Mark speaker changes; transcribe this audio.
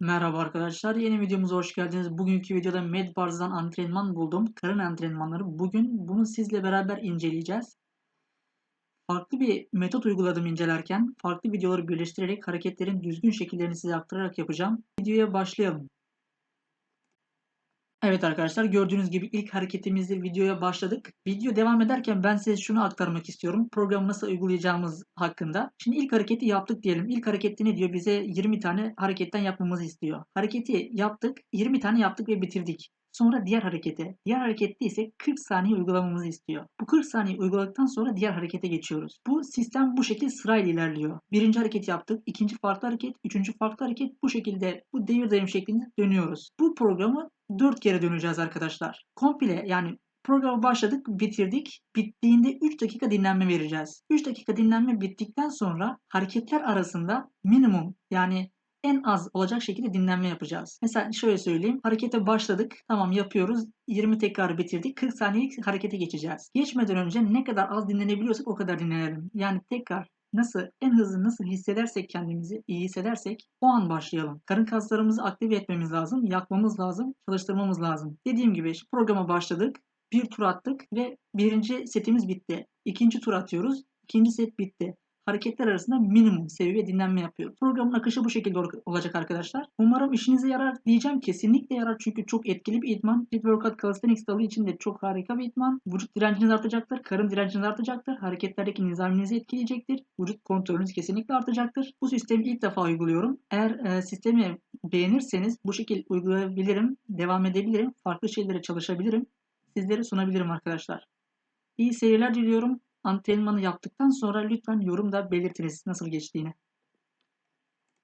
Speaker 1: Merhaba arkadaşlar, yeni videomuza hoş geldiniz. Bugünkü videoda Medbarz'dan antrenman buldum. Karın antrenmanları. Bugün bunu sizle beraber inceleyeceğiz. Farklı bir metot uyguladım incelerken. Farklı videoları birleştirerek hareketlerin düzgün şekillerini size aktararak yapacağım. Videoya başlayalım. Evet arkadaşlar gördüğünüz gibi ilk hareketimizle videoya başladık. Video devam ederken ben size şunu aktarmak istiyorum. Programı nasıl uygulayacağımız hakkında. Şimdi ilk hareketi yaptık diyelim. İlk harekette ne diyor? Bize 20 tane hareketten yapmamızı istiyor. Hareketi yaptık, 20 tane yaptık ve bitirdik. Sonra diğer harekete. Diğer harekette ise 40 saniye uygulamamızı istiyor. Bu 40 saniye uyguladıktan sonra diğer harekete geçiyoruz. Bu sistem bu şekilde sırayla ilerliyor. Birinci hareket yaptık, ikinci farklı hareket, üçüncü farklı hareket bu şekilde bu devir daim şeklinde dönüyoruz. Bu programı 4 kere döneceğiz arkadaşlar. Komple yani programı başladık, bitirdik. Bittiğinde 3 dakika dinlenme vereceğiz. 3 dakika dinlenme bittikten sonra hareketler arasında minimum yani en az olacak şekilde dinlenme yapacağız. Mesela şöyle söyleyeyim. Harekete başladık. Tamam yapıyoruz. 20 tekrar bitirdik. 40 saniyelik harekete geçeceğiz. Geçmeden önce ne kadar az dinlenebiliyorsak o kadar dinlenelim. Yani tekrar nasıl en hızlı nasıl hissedersek kendimizi iyi hissedersek o an başlayalım. Karın kaslarımızı aktive etmemiz lazım, yakmamız lazım, çalıştırmamız lazım. Dediğim gibi programa başladık, bir tur attık ve birinci setimiz bitti. İkinci tur atıyoruz, ikinci set bitti hareketler arasında minimum seviye dinlenme yapıyor. Programın akışı bu şekilde olacak arkadaşlar. Umarım işinize yarar diyeceğim. Kesinlikle yarar çünkü çok etkili bir idman. Fit Workout Calisthenics dalı için de çok harika bir idman. Vücut direnciniz artacaktır. Karın direnciniz artacaktır. Hareketlerdeki nizaminizi etkileyecektir. Vücut kontrolünüz kesinlikle artacaktır. Bu sistemi ilk defa uyguluyorum. Eğer e, sistemi beğenirseniz bu şekilde uygulayabilirim. Devam edebilirim. Farklı şeylere çalışabilirim. Sizlere sunabilirim arkadaşlar. İyi seyirler diliyorum antrenmanı yaptıktan sonra lütfen yorumda belirtiniz nasıl geçtiğini.